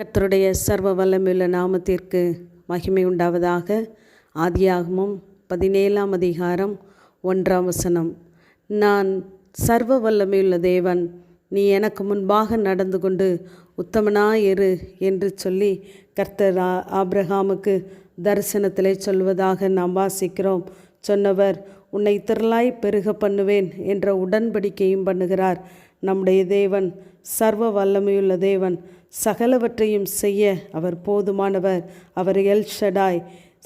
கர்த்தருடைய சர்வ வல்லமையுள்ள நாமத்திற்கு மகிமை உண்டாவதாக. ஆதியாகமும் பதினேழாம் அதிகாரம் ஒன்றாம் வசனம். நான் சர்வ வல்லமையுள்ள தேவன் நீ எனக்கு முன்பாக நடந்து கொண்டு உத்தமனாயிரு என்று சொல்லி கர்த்தர் ஆப்ரஹாமுக்கு தரிசனத்திலே சொல்வதாக நாம் வாசிக்கிறோம். சொன்னவர் உன்னை திரளாய் பெருக பண்ணுவேன் என்ற உடன்படிக்கையும் பண்ணுகிறார். நம்முடைய தேவன் சர்வ வல்லமையுள்ள தேவன் சகலவற்றையும் செய்ய அவர் போதுமானவர். அவர் எல் ஷடாய்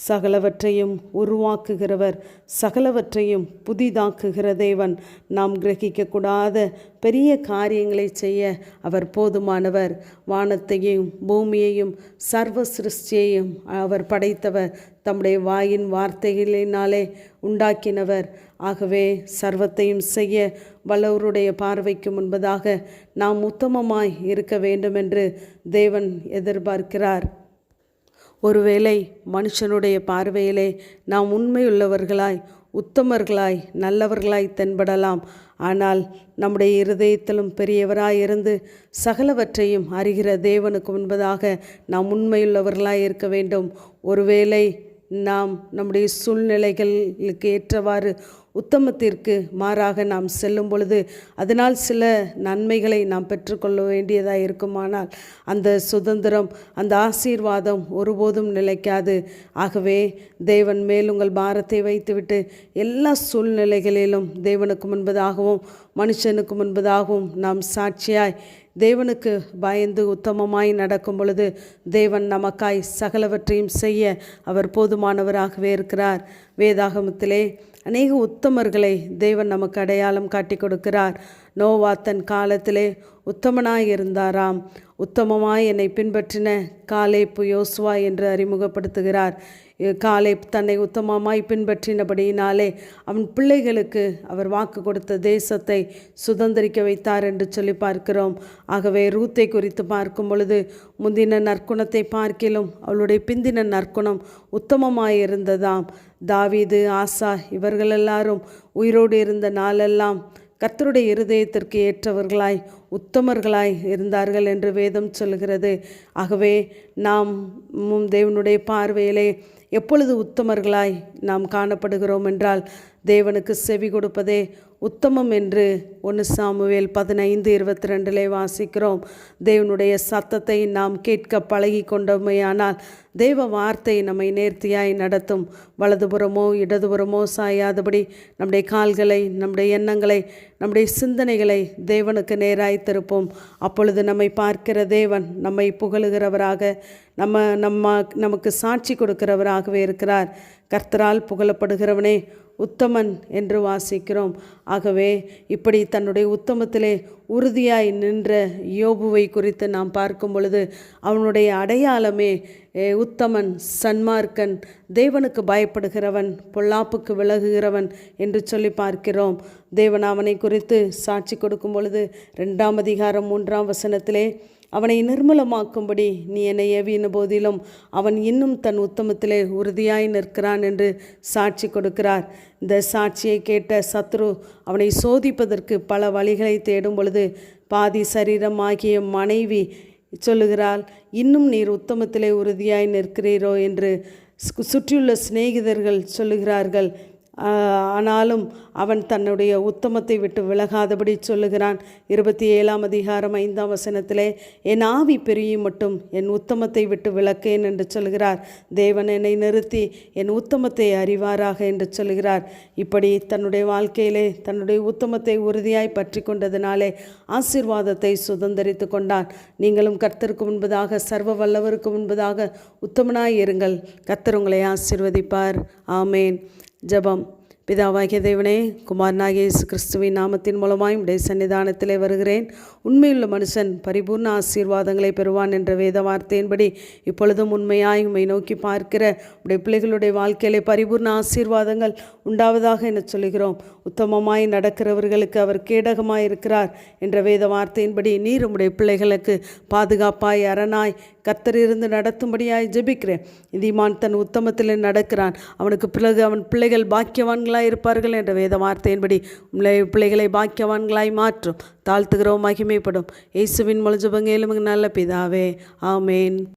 சகலவற்றையும் உருவாக்குகிறவர் சகலவற்றையும் புதிதாக்குகிற தேவன். நாம் கிரகிக்கக்கூடாத பெரிய காரியங்களை செய்ய அவர் போதுமானவர். வானத்தையும் பூமியையும் சர்வ சிருஷ்டியையும் அவர் படைத்தவர். தம்முடைய வாயின் வார்த்தைகளினாலே உண்டாக்கினவர். ஆகவே சர்வத்தையும் செய்ய வல்லவருடைய பார்வைக்கு முன்பதாக நாம் உத்தமமாய் இருக்க வேண்டுமென்று தேவன் எதிர்பார்க்கிறார். ஒருவேளை மனுஷனுடைய பார்வையிலே நாம் உண்மையுள்ளவர்களாய் உத்தமர்களாய் நல்லவர்களாய் தென்படலாம். ஆனால் நம்முடைய இருதயத்திலும் பெரியவராய் இருந்து சகலவற்றையும் அறிகிற தேவனுக்கு முன்பதாக நாம் உண்மையுள்ளவர்களாய் இருக்க வேண்டும். ஒருவேளை நாம் நம்முடைய சூழ்நிலைகளுக்கு ஏற்றவாறு உத்தமத்திற்கு மாறாக நாம் செல்லும் பொழுது அதனால் சில நன்மைகளை நாம் பெற்றுக்கொள்ள வேண்டியதாக இருக்குமானால் அந்த சுதந்திரம் அந்த ஆசீர்வாதம் ஒருபோதும் நிலைக்காது. ஆகவே தேவன் மேல் உங்கள் பாரத்தை வைத்துவிட்டு எல்லா சூழ்நிலைகளிலும் தேவனுக்கு முன்பதாகவும் மனுஷனுக்கு முன்பதாகவும் நாம் சாட்சியாய் தேவனுக்கு பயந்து உத்தமமாய் நடக்கும் பொழுது தேவன் நமக்காய் சகலவற்றையும் செய்ய அவர் போதுமானவராகவே இருக்கிறார். வேதாகமத்திலே அநேக உத்தமர்களை தேவன் நமக்கு அடையாளம் காட்டி கொடுக்கிறார். நோவா தன் காலத்திலே உத்தமனாய் இருந்தாராம் உத்தமமாய் என்னை பின்பற்றின காலேப்பு யோசுவா என்று அறிமுகப்படுத்துகிறார். காலை தன்னை உத்தமமாய் பின்பற்றினபடியினாலே அவன் பிள்ளைகளுக்கு அவர் வாக்கு கொடுத்த தேசத்தை சுதந்திரிக்க வைத்தார் என்று சொல்லி பார்க்கிறோம். ஆகவே ரூத்தை குறித்து பார்க்கும் பொழுது முந்தின நற்குணத்தை பார்க்கிலும் அவளுடைய பிந்தின நற்குணம் உத்தமமாய் இருந்ததாம் தாவீது ஆசா இவர்கள் எல்லாரும் உயிரோடு இருந்த நாளெல்லாம் கர்த்தருடைய இருதயத்திற்கு ஏற்றவர்களாய் உத்தமர்களாய் இருந்தார்கள் என்று வேதம் சொல்கிறது ஆகவே நாம் தேவனுடைய பார்வையிலே எப்பொழுது உத்தமர்களாய் நாம் காணப்படுகிறோம் என்றால் தேவனுக்கு செவி கொடுப்பதே உத்தமம் என்று ஒன்று சாமுவேல் பதினைந்து இருபத்தி ரெண்டிலே வாசிக்கிறோம். தேவனுடைய சத்தத்தை நாம் கேட்க பழகி கொண்டோமையானால் தேவ வார்த்தை நம்மை நேர்த்தியாய் நடத்தும். வலதுபுறமோ இடதுபுறமோ சாயாதபடி நம்முடைய கால்களை நம்முடைய எண்ணங்களை நம்முடைய சிந்தனைகளை தேவனுக்கு நேராய் திருப்போம். அப்பொழுது நம்மை பார்க்கிற தேவன் நம்மை புகழுகிறவராக நம்ம நம்ம நமக்கு சாட்சி கொடுக்கிறவராகவே இருக்கிறார். கர்த்தரால் புகழப்படுகிறவனே உத்தமன் என்று வாசிக்கிறோம். ஆகவே இப்படி தன்னுடைய உத்தமத்திலே உறுதியாய் நின்ற யோபுவை குறித்து நாம் பார்க்கும் பொழுது அவனுடைய அடையாளமே உத்தமன் சன்மார்க்கன் தேவனுக்கு பயப்படுகிறவன் பொல்லாப்புக்கு விலகுகிறவன் என்று சொல்லி பார்க்கிறோம். தேவன் அவனை குறித்து சாட்சி கொடுக்கும் பொழுது ரெண்டாம் அதிகாரம் மூன்றாம் வசனத்திலே அவனை நிர்மலமாக்கும்படி நீ என்னை ஏவின போதிலும் அவன் இன்னும் தன் உத்தமத்திலே உறுதியாய் நிற்கிறான் என்று சாட்சி கொடுக்கிறார். இந்த சாட்சியை கேட்ட சத்ரு அவனை சோதிப்பதற்கு பல வழிகளை தேடும் பொழுது பாதி சரீரமாகிய மனைவி சொல்லுகிறாள் இன்னும் நீர் உத்தமத்திலே உறுதியாய் நிற்கிறீரோ? என்று சுற்றியுள்ள சிநேகிதர்கள் சொல்லுகிறார்கள் ஆனாலும் அவன் தன்னுடைய உத்தமத்தை விட்டு விலகாதபடி சொல்லுகிறான். இருபத்தி ஏழாம் அதிகாரம் ஐந்தாம் வசனத்திலே என் ஆவி பெரியும் மட்டும் என் உத்தமத்தை விட்டு விலக்கேன் என்று சொல்கிறார். தேவன் என்னை நிறுத்தி என் உத்தமத்தை அறிவாராக என்று சொல்கிறார். இப்படி தன்னுடைய வாழ்க்கையிலே தன்னுடைய உத்தமத்தை உறுதியாய் பற்றி கொண்டதினாலே ஆசீர்வாதத்தை சுதந்தரித்து கொண்டான். நீங்களும் கர்த்தருக்கு முன்பதாக சர்வ வல்லவருக்கு முன்பதாக உத்தமனாய் இருங்கள். கர்த்தர் உங்களை ஆசிர்வதிப்பார். ஆமேன். ஜெபம். பிதாவாகிய தேவனே குமாரனாகிய இயேசு கிறிஸ்துவின் நாமத்தின் மூலமாய் உடைய சன்னிதானத்திலே வருகிறேன். உண்மையுள்ள மனுஷன் பரிபூர்ண ஆசீர்வாதங்களை பெறுவான் என்ற வேத வார்த்தையின்படி இப்பொழுதும் உண்மையாய் உண்மை நோக்கி பார்க்கிற உடைய பிள்ளைகளுடைய வாழ்க்கையிலே பரிபூர்ண ஆசீர்வாதங்கள் உண்டாவதாக என சொல்லுகிறோம். உத்தமமாய் நடக்கிறவர்களுக்கு அவர் கேடகமாய் இருக்கிறார் என்ற வேத வார்த்தையின்படி நீர் உம்முடைய பிள்ளைகளுக்கு பாதுகாப்பாய் அரணாய் கர்த்தர் இருந்து நடத்தும்படியாய் ஜெபிக்கிறேன். நீதிமான் தன் உத்தமத்தில் நடக்கிறான். அவனுக்கு பிறகு அவன் பிள்ளைகள் பாக்கியவான்களாய் இருப்பார்கள் என்ற வேத வார்த்தையின்படி உங்களை பிள்ளைகளை பாக்கியவான்களாய் மாற்றும். தாழ்த்துகிறோம் மகிமைப்படும். இயேசுவின் மொழிஜபங்க ஜெபங்கேலும் நல்ல பிதாவே. ஆமேன்.